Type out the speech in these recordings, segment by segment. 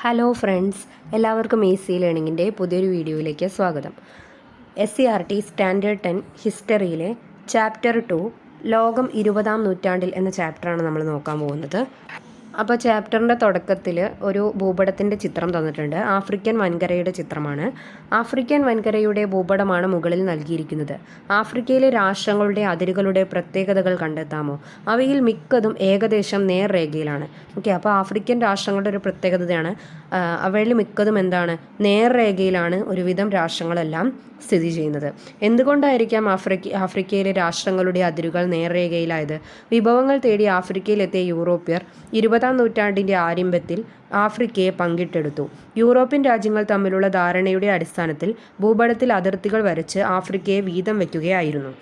Hello friends എല്ലാവർക്കും A C ലേണിങ്ങിന്റെ പുതിയൊരു വീഡിയോയിലേക്ക് സ്വാഗതം. S C R T standard ten ഹിസ്റ്ററിയിലെ chapter two ലോകം ഇരുപതാം നൂറ്റാണ്ടിൽ എന്ന ചാപ്റ്ററാണ് നമ്മൾ നോക്കാൻ പോകുന്നത്. അപ്പോൾ ചാപ്റ്ററിന്റെ തുടക്കത്തിൽ ഒരു ഭൂപടത്തിന്റെ ചിത്രം തന്നിട്ടുണ്ട്. ആഫ്രിക്കൻ വൻകരയുടെ ചിത്രമാണ്. ആഫ്രിക്കൻ വൻകരയുടെ ഭൂപടമാണ് മുകളിൽ നൽകിയിരിക്കുന്നത്. ആഫ്രിക്കയിലെ രാഷ്ട്രങ്ങളുടെ അതിരുകളുടെ പ്രത്യേകതകൾ കണ്ടെത്താമോ? അവയിൽ മിക്കതും ഏകദേശം നേർരേഖയിലാണ്. ഓക്കെ അപ്പോൾ ആഫ്രിക്കൻ രാഷ്ട്രങ്ങളുടെ ഒരു പ്രത്യേകതയാണ്. അവയിൽ മിക്കതും എന്താണ്? നേർരേഖയിലാണ് ഒരുവിധം രാഷ്ട്രങ്ങളെല്ലാം സ്ഥിതി ചെയ്യുന്നത്. എന്തുകൊണ്ടായിരിക്കാം ആഫ്രിക്ക ആഫ്രിക്കയിലെ രാഷ്ട്രങ്ങളുടെ അതിരുകൾ നേർരേഖയിലായത്? വിഭവങ്ങൾ തേടി ആഫ്രിക്കയിലെത്തിയ യൂറോപ്യർ ഇരുപതാം നൂറ്റാണ്ടിന്റെ ആരംഭത്തിൽ ആഫ്രിക്കയെ പങ്കിട്ടെടുത്തു. യൂറോപ്യൻ രാജ്യങ്ങൾ തമ്മിലുള്ള ധാരണയുടെ അടിസ്ഥാനത്തിൽ ഭൂപടത്തിൽ അതിർത്തികൾ വരച്ച് ആഫ്രിക്കയെ വീതം വയ്ക്കുകയായിരുന്നു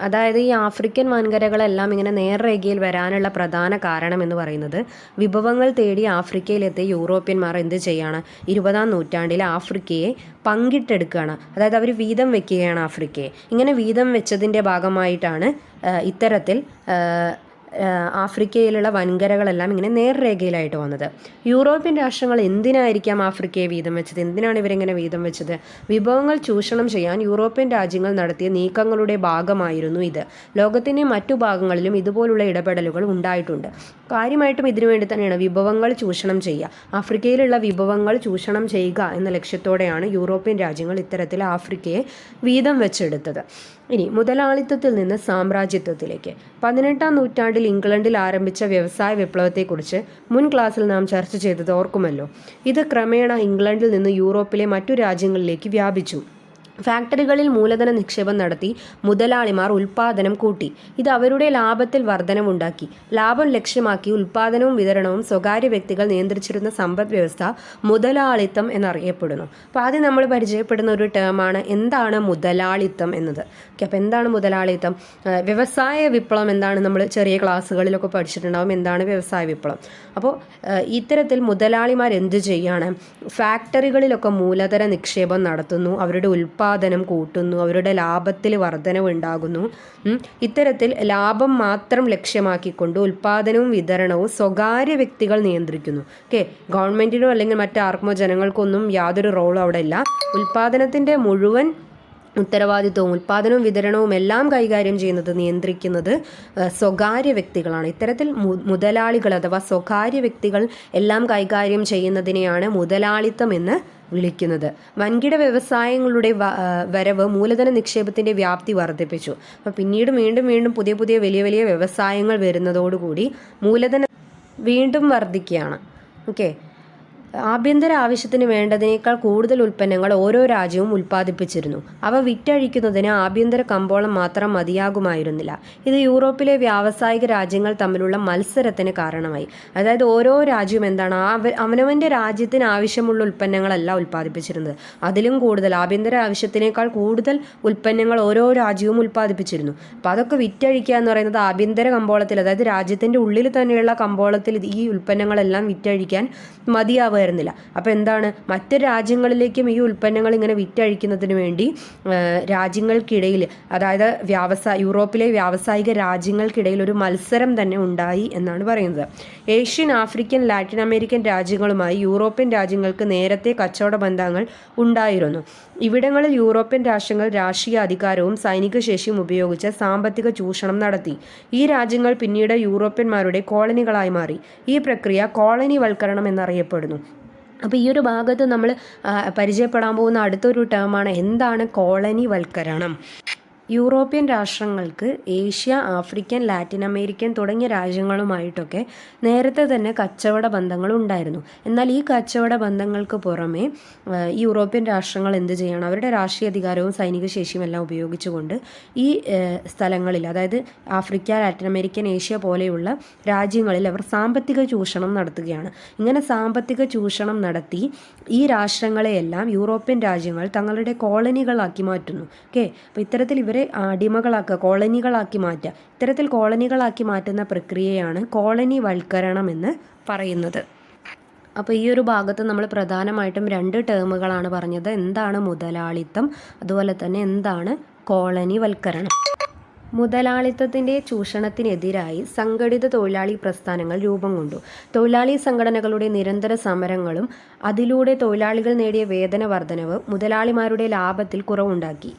അതായത് ഈ ആഫ്രിക്കൻ വൻകരകളെല്ലാം ഇങ്ങനെ നേർരേഖയിൽ വരാനുള്ള പ്രധാന കാരണം എന്ന് പറയുന്നത് വിഭവങ്ങൾ തേടി ആഫ്രിക്കയിലെത്തിയ യൂറോപ്യന്മാർ എന്ത് ചെയ്യാണ്? ഇരുപതാം നൂറ്റാണ്ടിൽ ആഫ്രിക്കയെ പങ്കിട്ടെടുക്കുകയാണ്. അതായത് അവർ വീതം വെക്കുകയാണ് ആഫ്രിക്കയെ. ഇങ്ങനെ വീതം വെച്ചതിന്റെ ഭാഗമായിട്ടാണ് ഇത്തരത്തിൽ ആഫ്രിക്കയിലുള്ള വൻകരകളെല്ലാം ഇങ്ങനെ നേർരേഖയിലായിട്ട് വന്നത്. യൂറോപ്യൻ രാഷ്ട്രങ്ങൾ എന്തിനായിരിക്കാം ആഫ്രിക്കയെ വീതം വെച്ചത്? എന്തിനാണ് ഇവരിങ്ങനെ വീതം വെച്ചത്? വിഭവങ്ങൾ ചൂഷണം ചെയ്യാൻ യൂറോപ്യൻ രാജ്യങ്ങൾ നടത്തിയ നീക്കങ്ങളുടെ ഭാഗമായിരുന്നു ഇത്. ലോകത്തിന്റെ മറ്റു ഭാഗങ്ങളിലും ഇതുപോലുള്ള ഇടപെടലുകൾ ഉണ്ടായിട്ടുണ്ട്. കാര്യമായിട്ടും ഇതിനു വേണ്ടി തന്നെയാണ് വിഭവങ്ങൾ ചൂഷണം ചെയ്യുക. ആഫ്രിക്കയിലുള്ള വിഭവങ്ങൾ ചൂഷണം ചെയ്യുക എന്ന ലക്ഷ്യത്തോടെയാണ് യൂറോപ്യൻ രാജ്യങ്ങൾ ഇത്തരത്തിൽ ആഫ്രിക്കയെ വീതം വെച്ചെടുത്തത്. ഇനി മുതലാളിത്തത്തിൽ നിന്ന് സാമ്രാജ്യത്വത്തിലേക്ക്. പതിനെട്ടാം നൂറ്റാണ്ടിൽ ഇംഗ്ലണ്ടിൽ ആരംഭിച്ച വ്യവസായ വിപ്ലവത്തെക്കുറിച്ച് മുൻ ക്ലാസ്സിൽ നാം ചർച്ച ചെയ്തത് ഓർക്കുമല്ലോ. ഇത് ക്രമേണ ഇംഗ്ലണ്ടിൽ നിന്ന് യൂറോപ്പിലെ മറ്റു രാജ്യങ്ങളിലേക്ക് വ്യാപിച്ചു. ഫാക്ടറികളിൽ മൂലധന നിക്ഷേപം നടത്തി മുതലാളിമാർ ഉൽപാദനം കൂട്ടി. ഇത് അവരുടെ ലാഭത്തിൽ വർധനവുണ്ടാക്കി. ലാഭം ലക്ഷ്യമാക്കി ഉൽപാദനവും വിതരണവും സ്വകാര്യ വ്യക്തികൾ നിയന്ത്രിച്ചിരുന്ന സമ്പദ് വ്യവസ്ഥ മുതലാളിത്തം എന്നറിയപ്പെടുന്നു. അപ്പോൾ ആദ്യം നമ്മൾ പരിചയപ്പെടുന്ന ഒരു ടേമാണ് എന്താണ് മുതലാളിത്തം എന്നത്. ഓക്കെ അപ്പോൾ എന്താണ് മുതലാളിത്തം? വ്യവസായ വിപ്ലവം എന്താണ് നമ്മൾ ചെറിയ ക്ലാസ്സുകളിലൊക്കെ പഠിച്ചിട്ടുണ്ടാവും. എന്താണ് വ്യവസായ വിപ്ലവം? അപ്പോൾ ഇത്തരത്തിൽ മുതലാളിമാർ എന്ത് ചെയ്യാണ്? ഫാക്ടറികളിലൊക്കെ മൂലധന നിക്ഷേപം നടത്തുന്നു. അവരുടെ ഉൽപ്പാദനം കൂട്ടുന്നു അവരുടെ ലാഭത്തിൽ വർധനവ് ഉണ്ടാകുന്നു ഇത്തരത്തിൽ ലാഭം മാത്രം ലക്ഷ്യമാക്കിക്കൊണ്ട് ഉൽപ്പാദനവും വിതരണവും സ്വകാര്യ വ്യക്തികൾ നിയന്ത്രിക്കുന്നു. ഓക്കെ ഗവൺമെന്റിനോ അല്ലെങ്കിൽ മറ്റാർക്കുമോ ജനങ്ങൾക്കൊന്നും യാതൊരു റോളും അവിടെ ഇല്ല ഉൽപ്പാദനത്തിന്റെ മുഴുവൻ ഉത്തരവാദിത്വവും ഉൽപ്പാദനവും വിതരണവും എല്ലാം കൈകാര്യം ചെയ്യുന്നത് നിയന്ത്രിക്കുന്നത് സ്വകാര്യ വ്യക്തികളാണ്. ഇത്തരത്തിൽ മുതലാളികൾ അഥവാ സ്വകാര്യ വ്യക്തികൾ എല്ലാം കൈകാര്യം ചെയ്യുന്നതിനെയാണ് മുതലാളിത്തം എന്ന് വിളിക്കുന്നത്. വൻകിട വ്യവസായങ്ങളുടെ വരവ് മൂലധന നിക്ഷേപത്തിന്റെ വ്യാപ്തി വർദ്ധിപ്പിച്ചു. അപ്പോൾ പിന്നീട് വീണ്ടും വീണ്ടും പുതിയ പുതിയ വലിയ വലിയ വ്യവസായങ്ങൾ വരുന്നതോടുകൂടി മൂലധന വീണ്ടും വർദ്ധിക്കുകയാണ്. ഓക്കെ? ആഭ്യന്തര ആവശ്യത്തിന് വേണ്ടതിനേക്കാൾ കൂടുതൽ ഉൽപ്പന്നങ്ങൾ ഓരോ രാജ്യവും ഉൽപ്പാദിപ്പിച്ചിരുന്നു. അവ വിറ്റഴിക്കുന്നതിന് ആഭ്യന്തര കമ്പോളം മാത്രം മതിയാകുമായിരുന്നില്ല. ഇത് യൂറോപ്പിലെ വ്യാവസായിക രാജ്യങ്ങൾ തമ്മിലുള്ള മത്സരത്തിന് കാരണമായി. അതായത് ഓരോ രാജ്യവും എന്താണ് അവനവന്റെ രാജ്യത്തിന് ആവശ്യമുള്ള ഉൽപ്പന്നങ്ങളല്ല ഉൽപ്പാദിപ്പിച്ചിരുന്നത്. അതിലും കൂടുതൽ ആഭ്യന്തര ആവശ്യത്തിനേക്കാൾ കൂടുതൽ ഉൽപ്പന്നങ്ങൾ ഓരോ രാജ്യവും ഉൽപ്പാദിപ്പിച്ചിരുന്നു. അപ്പോൾ അതൊക്കെ വിറ്റഴിക്കുക എന്ന് പറയുന്നത് ആഭ്യന്തര കമ്പോളത്തിൽ അതായത് രാജ്യത്തിന്റെ ഉള്ളിൽ തന്നെയുള്ള കമ്പോളത്തിൽ ഈ ഉൽപ്പന്നങ്ങളെല്ലാം വിറ്റഴിക്കാൻ മതിയാവുമായിരുന്നില്ല അപ്പോൾ എന്താണ്? മറ്റ് രാജ്യങ്ങളിലേക്കും ഈ ഉൽപ്പന്നങ്ങൾ ഇങ്ങനെ വിറ്റഴിക്കുന്നതിന് വേണ്ടി രാജ്യങ്ങൾക്കിടയിൽ അതായത് വ്യാവസായ യൂറോപ്പിലെ വ്യാവസായിക രാജ്യങ്ങൾക്കിടയിൽ ഒരു മത്സരം തന്നെ ഉണ്ടായി എന്നാണ് പറയുന്നത്. ഏഷ്യൻ ആഫ്രിക്കൻ ലാറ്റിൻ അമേരിക്കൻ രാജ്യങ്ങളുമായി യൂറോപ്യൻ രാജ്യങ്ങൾക്ക് നേരത്തെ കച്ചവട ബന്ധങ്ങൾ ഉണ്ടായിരുന്നു. ഇവിടങ്ങളിൽ യൂറോപ്യൻ രാഷ്ട്രങ്ങൾ രാഷ്ട്രീയ അധികാരവും സൈനിക ശേഷിയും ഉപയോഗിച്ച് സാമ്പത്തിക ചൂഷണം നടത്തി. ഈ രാജ്യങ്ങൾ പിന്നീട് യൂറോപ്യന്മാരുടെ കോളനികളായി മാറി. ഈ പ്രക്രിയ കോളനിവൽക്കരണം എന്നറിയപ്പെടുന്നു. അപ്പോൾ ഈ ഒരു ഭാഗത്ത് നമ്മൾ പരിചയപ്പെടാൻ പോകുന്ന അടുത്തൊരു ടേമാണ് എന്താണ് കോളനിവൽക്കരണം. യൂറോപ്യൻ രാഷ്ട്രങ്ങൾക്ക് ഏഷ്യ ആഫ്രിക്കൻ ലാറ്റിൻ അമേരിക്കൻ തുടങ്ങിയ രാജ്യങ്ങളുമായിട്ടൊക്കെ നേരത്തെ തന്നെ കച്ചവട ബന്ധങ്ങൾ ഉണ്ടായിരുന്നു. എന്നാൽ ഈ കച്ചവട ബന്ധങ്ങൾക്ക് പുറമെ യൂറോപ്യൻ രാഷ്ട്രങ്ങൾ എന്ത് ചെയ്യണം? അവരുടെ രാഷ്ട്രീയ അധികാരവും സൈനിക ശേഷിയും എല്ലാം ഉപയോഗിച്ചുകൊണ്ട് ഈ സ്ഥലങ്ങളിൽ അതായത് ആഫ്രിക്ക ലാറ്റിൻ അമേരിക്കൻ ഏഷ്യ പോലെയുള്ള രാജ്യങ്ങളിൽ അവർ സാമ്പത്തിക ചൂഷണം നടത്തുകയാണ്. ഇങ്ങനെ സാമ്പത്തിക ചൂഷണം നടത്തി ഈ രാഷ്ട്രങ്ങളെയെല്ലാം യൂറോപ്യൻ രാജ്യങ്ങൾ തങ്ങളുടെ കോളനികളാക്കി മാറ്റുന്നു. ഓക്കെ? അപ്പോൾ ഇത്തരത്തിൽ ഇവരെ അടിമകളാക്കുക കോളനികളാക്കി മാറ്റുക. ഇത്തരത്തിൽ കോളനികളാക്കി മാറ്റുന്ന പ്രക്രിയയാണ് കോളനി വൽക്കരണം എന്ന് പറയുന്നത്. അപ്പോൾ ഈ ഒരു ഭാഗത്ത് നമ്മൾ പ്രധാനമായിട്ടും രണ്ട് ടേമുകളാണ് പറഞ്ഞത്. എന്താണ് മുതലാളിത്തം? അതുപോലെ തന്നെ എന്താണ് കോളനി വൽക്കരണം മുതലാളിത്തത്തിന്റെ ചൂഷണത്തിനെതിരായി സംഘടിത തൊഴിലാളി പ്രസ്ഥാനങ്ങൾ രൂപം കൊണ്ടു. തൊഴിലാളി സംഘടനകളുടെ നിരന്തര സമരങ്ങളും അതിലൂടെ തൊഴിലാളികൾ നേടിയ വേതന വർധനവ് മുതലാളിമാരുടെ ലാഭത്തിൽ കുറവുണ്ടാക്കി.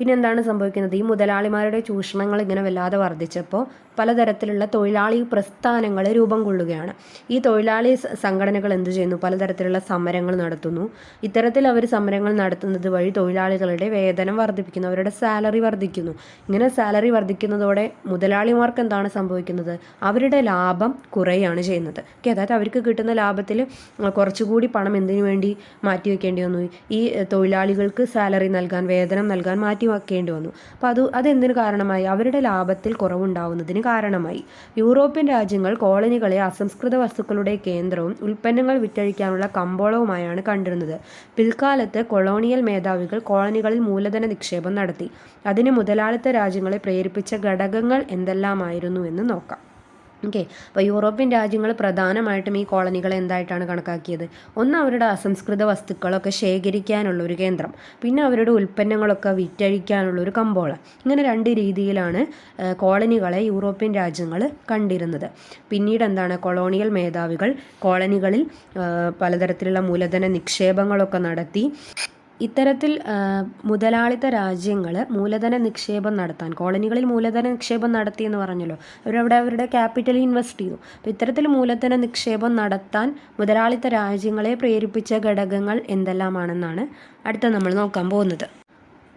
പിന്നെ എന്താണ് സംഭവിക്കുന്നത്? ഈ മുതലാളിമാരുടെ ചൂഷണങ്ങൾ ഇങ്ങനെ വല്ലാതെ വർദ്ധിച്ചപ്പോൾ പലതരത്തിലുള്ള തൊഴിലാളി പ്രസ്ഥാനങ്ങൾ രൂപം കൊള്ളുകയാണ്. ഈ തൊഴിലാളി സംഘടനകൾ എന്തു ചെയ്യുന്നു? പലതരത്തിലുള്ള സമരങ്ങൾ നടത്തുന്നു. ഇത്തരത്തിൽ അവർ സമരങ്ങൾ നടത്തുന്നത് വഴി തൊഴിലാളികളുടെ വേതനം വർദ്ധിപ്പിക്കുന്നു. അവരുടെ സാലറി വർദ്ധിക്കുന്നു. ഇങ്ങനെ സാലറി വർദ്ധിക്കുന്നതോടെ മുതലാളിമാർക്ക് എന്താണ് സംഭവിക്കുന്നത്? അവരുടെ ലാഭം കുറയുകയാണ് ചെയ്യുന്നത്. ഓക്കെ അതായത് അവർക്ക് കിട്ടുന്ന ലാഭത്തിൽ കുറച്ചുകൂടി പണം എന്തിനു വേണ്ടി മാറ്റി വെക്കേണ്ടി വന്നു? ഈ തൊഴിലാളികൾക്ക് സാലറി നൽകാൻ വേതനം നൽകാൻ മാറ്റി വെക്കേണ്ടി വന്നു. അപ്പോൾ അത് അതെന്തിനു കാരണമായി? അവരുടെ ലാഭത്തിൽ കുറവുണ്ടാവുന്നതിന് കാരണമായി. യൂറോപ്യൻ രാജ്യങ്ങൾ കോളനികളെ അസംസ്കൃത വസ്തുക്കളുടെ കേന്ദ്രവും ഉൽപ്പന്നങ്ങൾ വിറ്റഴിക്കാനുള്ള കമ്പോളവുമായാണ് കണ്ടിരുന്നത്. പിൽക്കാലത്ത് കൊളോണിയൽ മേധാവികൾ കോളനികളിൽ മൂലധന നിക്ഷേപം നടത്തി. അതിന് മുതലാളിത്ത രാജ്യങ്ങളെ പ്രേരിപ്പിച്ച ഘടകങ്ങൾ എന്തെല്ലാമായിരുന്നു എന്ന് നോക്കാം. ഓക്കെ അപ്പോൾ യൂറോപ്യൻ രാജ്യങ്ങൾ പ്രധാനമായിട്ടും ഈ കോളനികളെ എന്തായിട്ടാണ് കണക്കാക്കിയത്? ഒന്ന് അവരുടെ അസംസ്കൃത വസ്തുക്കളൊക്കെ ശേഖരിക്കാനുള്ള ഒരു കേന്ദ്രം. പിന്നെ അവരുടെ ഉൽപ്പന്നങ്ങളൊക്കെ വിറ്റഴിക്കാനുള്ള ഒരു കമ്പോളം. ഇങ്ങനെ രണ്ട് രീതിയിലാണ് കോളനികളെ യൂറോപ്യൻ രാജ്യങ്ങൾ കണ്ടിരുന്നത്. പിന്നീട് എന്താണ്? കൊളോണിയൽ മേധാവികൾ കോളനികളിൽ പലതരത്തിലുള്ള മൂലധന നിക്ഷേപങ്ങളൊക്കെ നടത്തി ഇത്തരത്തിൽ മുതലാളിത്ത രാജ്യങ്ങൾ മൂലധന നിക്ഷേപം നടത്താൻ കോളനികളിൽ മൂലധന നിക്ഷേപം നടത്തി എന്ന് പറഞ്ഞല്ലോ. അവരവിടെ അവരുടെ ക്യാപിറ്റൽ ഇൻവെസ്റ്റ് ചെയ്തു. അപ്പോൾ ഇത്തരത്തിൽ മൂലധന നിക്ഷേപം നടത്താൻ മുതലാളിത്ത രാജ്യങ്ങളെ പ്രേരിപ്പിച്ച ഘടകങ്ങൾ എന്തെല്ലാമാണെന്നാണ് അടുത്ത നമ്മൾ നോക്കാൻ പോകുന്നത്.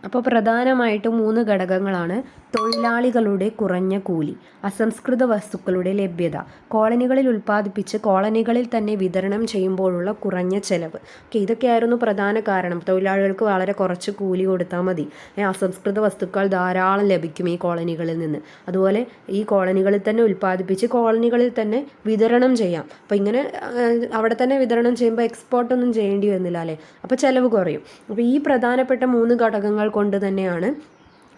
അപ്പോൾ പ്രധാനമായിട്ടും മൂന്ന് ഘടകങ്ങളാണ് തൊഴിലാളികളുടെ കുറഞ്ഞ കൂലി അസംസ്കൃത വസ്തുക്കളുടെ ലഭ്യത കോളനികളിൽ ഉൽപ്പാദിപ്പിച്ച് കോളനികളിൽ തന്നെ വിതരണം ചെയ്യുമ്പോഴുള്ള കുറഞ്ഞ ചെലവ്. ഓക്കെ ഇതൊക്കെയായിരുന്നു പ്രധാന കാരണം. തൊഴിലാളികൾക്ക് വളരെ കുറച്ച് കൂലി കൊടുത്താൽ മതി. അസംസ്കൃത വസ്തുക്കൾ ധാരാളം ലഭിക്കും ഈ കോളനികളിൽ നിന്ന്. അതുപോലെ ഈ കോളനികളിൽ തന്നെ ഉൽപ്പാദിപ്പിച്ച് കോളനികളിൽ തന്നെ വിതരണം ചെയ്യാം. അപ്പോൾ ഇങ്ങനെ അവിടെ തന്നെ വിതരണം ചെയ്യുമ്പോൾ എക്സ്പോർട്ടൊന്നും ചെയ്യേണ്ടി വരുന്നില്ല അല്ലേ? അപ്പോൾ ചിലവ് കുറയും. അപ്പോൾ ഈ പ്രധാനപ്പെട്ട മൂന്ന് ഘടകങ്ങൾ കൊണ്ട് തന്നെയാണ്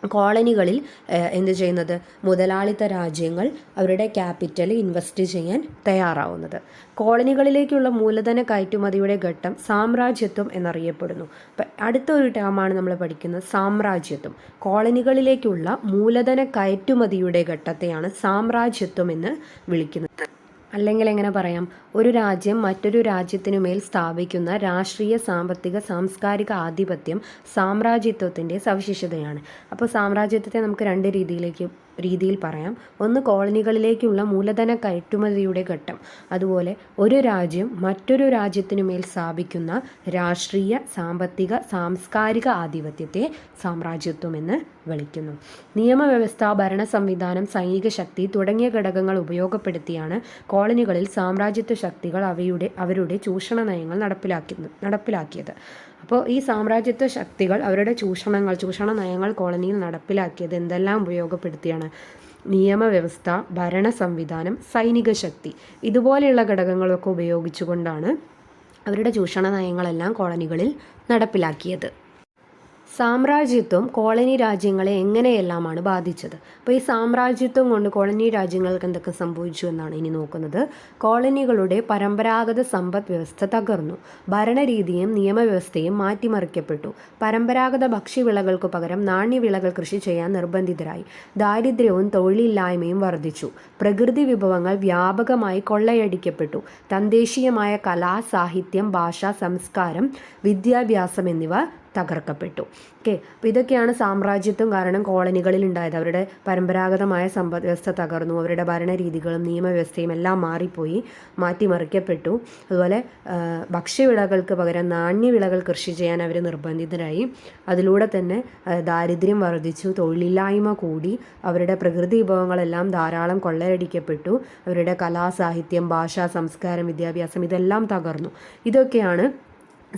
കോളനികളിൽ എന്ത് ചെയ്യുന്നത്? മുതലാളിത്ത രാജ്യങ്ങൾ അവരുടെ ക്യാപിറ്റൽ ഇൻവെസ്റ്റ് ചെയ്യാൻ തയ്യാറാവുന്നത്. കോളനികളിലേക്കുള്ള മൂലധന കയറ്റുമതിയുടെ ഘട്ടം സാമ്രാജ്യത്വം എന്നറിയപ്പെടുന്നു. അപ്പം അടുത്ത ഒരു ടേമാണ് നമ്മൾ പഠിക്കുന്നത് സാമ്രാജ്യത്വം. കോളനികളിലേക്കുള്ള മൂലധന കയറ്റുമതിയുടെ ഘട്ടത്തെയാണ് സാമ്രാജ്യത്വം എന്ന് വിളിക്കുന്നത്. അല്ലെങ്കിൽ എങ്ങനെ പറയാം ഒരു രാജ്യം മറ്റൊരു രാജ്യത്തിനു മേൽ സ്ഥാപിക്കുന്ന രാഷ്ട്രീയ സാമ്പത്തിക സാംസ്കാരിക ആധിപത്യം സാമ്രാജ്യത്വത്തിന്റെ സവിശേഷതയാണ്. അപ്പോൾ സാമ്രാജ്യത്വത്തെ നമുക്ക് രണ്ട് രീതിയിലേക്ക് രീതിയിൽ പറയാം. ഒന്ന് കോളനികളിലേക്കുള്ള മൂലധന കയറ്റുമതിയുടെ ഘട്ടം. അതുപോലെ ഒരു രാജ്യം മറ്റൊരു രാജ്യത്തിനു മേൽ സ്ഥാപിക്കുന്ന രാഷ്ട്രീയ സാമ്പത്തിക സാംസ്കാരിക ആധിപത്യത്തെ സാമ്രാജ്യത്വം എന്ന് വിളിക്കുന്നു. നിയമവ്യവസ്ഥ ഭരണ സംവിധാനം സൈനിക ശക്തി തുടങ്ങിയ ഘടകങ്ങൾ ഉപയോഗപ്പെടുത്തിയാണ് കോളനികളിൽ സാമ്രാജ്യത്വ ശക്തികൾ അവയുടെ അവരുടെ ചൂഷണ നയങ്ങൾ നടപ്പിലാക്കി നടപ്പിലാക്കിയത്. അപ്പോൾ ഈ സാമ്രാജ്യത്വ ശക്തികൾ അവരുടെ ചൂഷണങ്ങൾ ചൂഷണ നയങ്ങൾ കോളനിയിൽ നടപ്പിലാക്കിയത് എന്തെല്ലാം ഉപയോഗപ്പെടുത്തിയാണ്? നിയമവ്യവസ്ഥ ഭരണ സംവിധാനം സൈനിക ശക്തി ഇതുപോലെയുള്ള ഘടകങ്ങളൊക്കെ ഉപയോഗിച്ചുകൊണ്ടാണ് അവരുടെ ചൂഷണ നയങ്ങളെല്ലാം കോളനികളിൽ നടപ്പിലാക്കിയത്. സാമ്രാജ്യത്വം കോളനി രാജ്യങ്ങളെ എങ്ങനെയെല്ലാമാണ് ബാധിച്ചത്? അപ്പോൾ ഈ സാമ്രാജ്യത്വം കൊണ്ട് കോളനി രാജ്യങ്ങൾക്ക് എന്തൊക്കെ സംഭവിച്ചു എന്നാണ് ഇനി നോക്കുന്നത്. കോളനികളുടെ പരമ്പരാഗത സമ്പദ് വ്യവസ്ഥ തകർന്നു. ഭരണരീതിയും നിയമവ്യവസ്ഥയും മാറ്റിമറിക്കപ്പെട്ടു. പരമ്പരാഗത ഭക്ഷ്യവിളകൾക്ക് പകരം നാണ്യവിളകൾ കൃഷി ചെയ്യാൻ നിർബന്ധിതരായി. ദാരിദ്ര്യവും തൊഴിലില്ലായ്മയും വർദ്ധിച്ചു. പ്രകൃതി വിഭവങ്ങൾ വ്യാപകമായി കൊള്ളയടിക്കപ്പെട്ടു. തദ്ദേശീയമായ കലാ സാഹിത്യം ഭാഷ സംസ്കാരം വിദ്യാഭ്യാസം എന്നിവ തകർക്കപ്പെട്ടു. ഓക്കെ അപ്പോൾ ഇതൊക്കെയാണ് സാമ്രാജ്യത്വം കാരണം കോളനികളിൽ ഉണ്ടായത്. അവരുടെ പരമ്പരാഗതമായ സമ്പദ് വ്യവസ്ഥ തകർന്നു. അവരുടെ ഭരണരീതികളും നിയമവ്യവസ്ഥയും എല്ലാം മാറിപ്പോയി മാറ്റിമറിക്കപ്പെട്ടു. അതുപോലെ ഭക്ഷ്യവിളകൾക്ക് പകരം നാണ്യവിളകൾ കൃഷി ചെയ്യാൻ അവർ നിർബന്ധിതരായി. അതിലൂടെ തന്നെ ദാരിദ്ര്യം വർദ്ധിച്ചു. തൊഴിലില്ലായ്മ കൂടി. അവരുടെ പ്രകൃതി വിഭവങ്ങളെല്ലാം ധാരാളം കൊള്ളയടിക്കപ്പെട്ടു. അവരുടെ കലാസാഹിത്യം ഭാഷ സംസ്കാരം വിദ്യാഭ്യാസം ഇതെല്ലാം തകർന്നു. ഇതൊക്കെയാണ്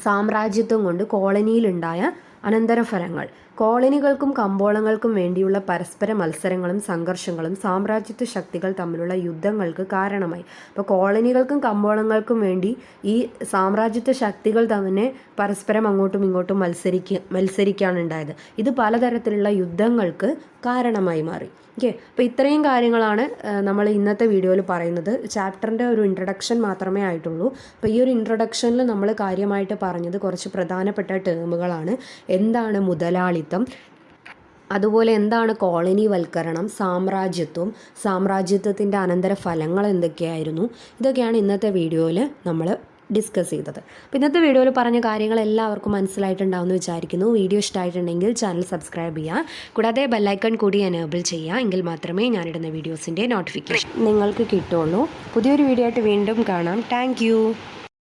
സാമ്രാജ്യത്വം കൊണ്ട് കോളനിയിലുണ്ടായ അനന്തരഫലങ്ങൾ. കോളനികൾക്കും കമ്പോളങ്ങൾക്കും വേണ്ടിയുള്ള പരസ്പര മത്സരങ്ങളും സംഘർഷങ്ങളും സാമ്രാജ്യത്വ ശക്തികൾ തമ്മിലുള്ള യുദ്ധങ്ങൾക്ക് കാരണമായി. അപ്പോൾ കോളനികൾക്കും കമ്പോളങ്ങൾക്കും വേണ്ടി ഈ സാമ്രാജ്യത്വ ശക്തികൾ തന്നെ പരസ്പരം അങ്ങോട്ടും ഇങ്ങോട്ടും മത്സരിക്ക മത്സരിക്കുകയാണ് ഉണ്ടായത്. ഇത് പലതരത്തിലുള്ള യുദ്ധങ്ങൾക്ക് കാരണമായി മാറി. ഓക്കെ അപ്പോൾ ഇത്രയും കാര്യങ്ങളാണ് നമ്മൾ ഇന്നത്തെ വീഡിയോയിൽ പറയുന്നത്. ചാപ്റ്ററിന്റെ ഒരു ഇൻട്രഡക്ഷൻ മാത്രമേ ആയിട്ടുള്ളൂ. അപ്പോൾ ഈ ഒരു ഇൻട്രഡക്ഷനിൽ നമ്മൾ കാര്യമായിട്ട് പറഞ്ഞത് കുറച്ച് പ്രധാനപ്പെട്ട ടേമുകളാണ് എന്താണ് മുതലാളിത്തം അതുപോലെ എന്താണ് കോളനിവൽക്കരണം സാമ്രാജ്യത്വം സാമ്രാജ്യത്വത്തിന്റെ അനന്തര ഫലങ്ങൾ എന്തൊക്കെയായിരുന്നു? ഇതൊക്കെയാണ് ഇന്നത്തെ വീഡിയോയിൽ നമ്മൾ ഡിസ്കസ് ചെയ്തത്. അപ്പോൾ ഇന്നത്തെ വീഡിയോയിൽ പറഞ്ഞ കാര്യങ്ങൾ എല്ലാവർക്കും മനസ്സിലായിട്ടുണ്ടാവുമെന്ന് വിചാരിക്കുന്നു. വീഡിയോ ഇഷ്ടമായിട്ടുണ്ടെങ്കിൽ ചാനൽ സബ്സ്ക്രൈബ് ചെയ്യുക. കൂടാതെ ബെല്ലൈക്കൺ കൂടി എനേബിൾ ചെയ്യുക. എങ്കിൽ മാത്രമേ ഞാനിടുന്ന വീഡിയോസിന്റെ നോട്ടിഫിക്കേഷൻ നിങ്ങൾക്ക് കിട്ടുള്ളൂ പുതിയൊരു വീഡിയോ ആയിട്ട് വീണ്ടും കാണാം. താങ്ക്